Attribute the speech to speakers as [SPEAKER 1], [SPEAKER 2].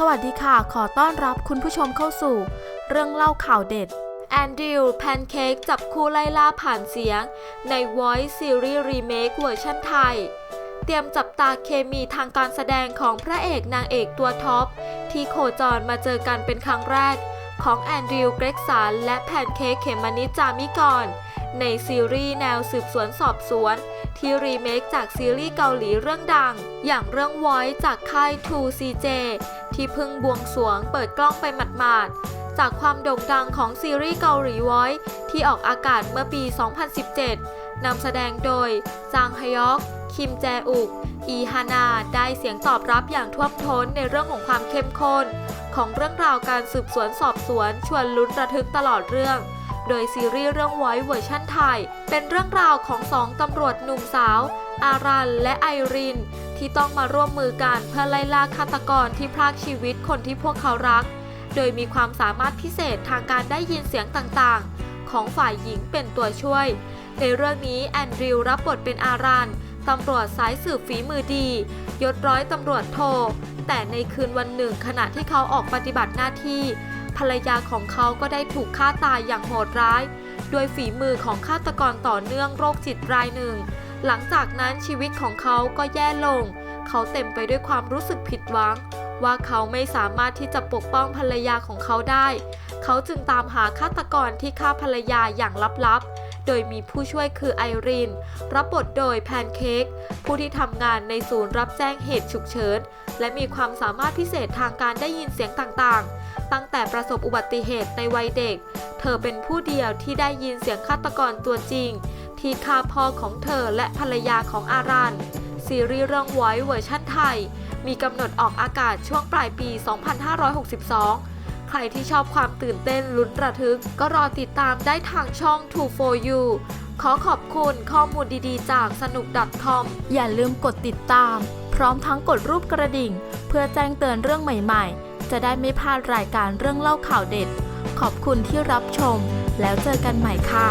[SPEAKER 1] สวัสดีค่ะ ขอต้อนรับคุณผู้ชมเข้าสู่ เรื่องเล่าข่าวเด็ด แอนดริวแพนเค้กจับคู่ไล่ล่าผ่านเสียง ใน Voice Series Remake เวอร์ชันไทย เตรียมจับตาเคมีทางการแสดงของพระเอกนางเอกตัวท็อป ที่โคจรมาเจอกันเป็นครั้งแรก ของแอนดริวเกรกสันและแพนเค้กเขมมนิจามิกร ในซีรีส์แนวสืบสวนสอบสวนที่รีเมคจากซีรีส์เกาหลีเรื่องดัง อย่างเรื่อง Voice จากค่าย 2CJ ที่เพิ่งบวงสรวงเปิดกล้องไปหมาดๆ จากความโด่งดังของซีรีส์เกาหลี Voice ที่ออกอากาศเมื่อปี 2017 นำแสดงโดย จางฮยอก คิมแจอุก อีฮานา ได้เสียงตอบรับอย่างท่วมท้นในเรื่องของความเข้มข้น ของเรื่องราวการสืบสวนสอบสวนชวนลุ้นระทึกตลอดเรื่องโดยซีรีส์เรื่องไว้เวอร์ชั่นไทย เป็นเรื่องราวของสองตำรวจหนุ่มสาว อารันและไอริน ที่ต้องมาร่วมมือกันเพื่อไล่ล่าฆาตกรที่พรากชีวิตคนที่พวกเขารัก โดยมีความสามารถพิเศษทางการได้ยินเสียงต่างๆ ของฝ่ายหญิงเป็นตัวช่วย ในเรื่องนี้แอนดริวรับบทเป็นอารันตำรวจสายสืบฝีมือดี ยศร้อยตำรวจโท แต่ในคืนวันหนึ่งขณะที่เขาออกปฏิบัติหน้าที่ ภรรยาของเขาก็ได้ถูกฆ่าตายอย่างโหดร้ายด้วยฝีมือของฆาตกรต่อเนื่องโรคจิตรายหนึ่ง หลังจากนั้นชีวิตของเขาก็แย่ลง เขาเต็มไปด้วยความรู้สึกผิดหวัง ว่าเขาไม่สามารถที่จะปกป้องภรรยาของเขาได้ เขาจึงตามหาฆาตกรที่ฆ่าภรรยาอย่างลับๆ โดยมีผู้ช่วยคือไอรีน รับบทโดยแพนเค้ก ผู้ที่ทำงานในศูนย์รับแจ้งเหตุฉุกเฉิน และมีความสามารถพิเศษทางการได้ยินเสียงต่างๆ ตั้งแต่ประสบอุบัติเหตุในวัยเด็ก เธอเป็นผู้เดียวที่ได้ยินเสียงฆาตกรตัวจริง ที่ฆ่าพ่อของเธอและภรรยาของอารัน ซีรีส์เรื่องไว้เวอร์ชั่นไทย มีกำหนดออกอากาศช่วงปลายปี 2562 ใครที่ชอบความตื่นเต้นลุ้นระทึก ก็รอติดตามได้ทางช่อง2 for you ขอขอบคุณข้อมูลดีๆ จากสนุก .com อย่าลืมกดติดตาม พร้อมทั้งกดรูปกระดิ่ง เพื่อแจ้งเตือนเรื่องใหม่ๆ จะได้ไม่พลาดรายการเรื่องเล่าข่าวเด็ด ขอบคุณที่รับชม แล้วเจอกันใหม่ค่ะ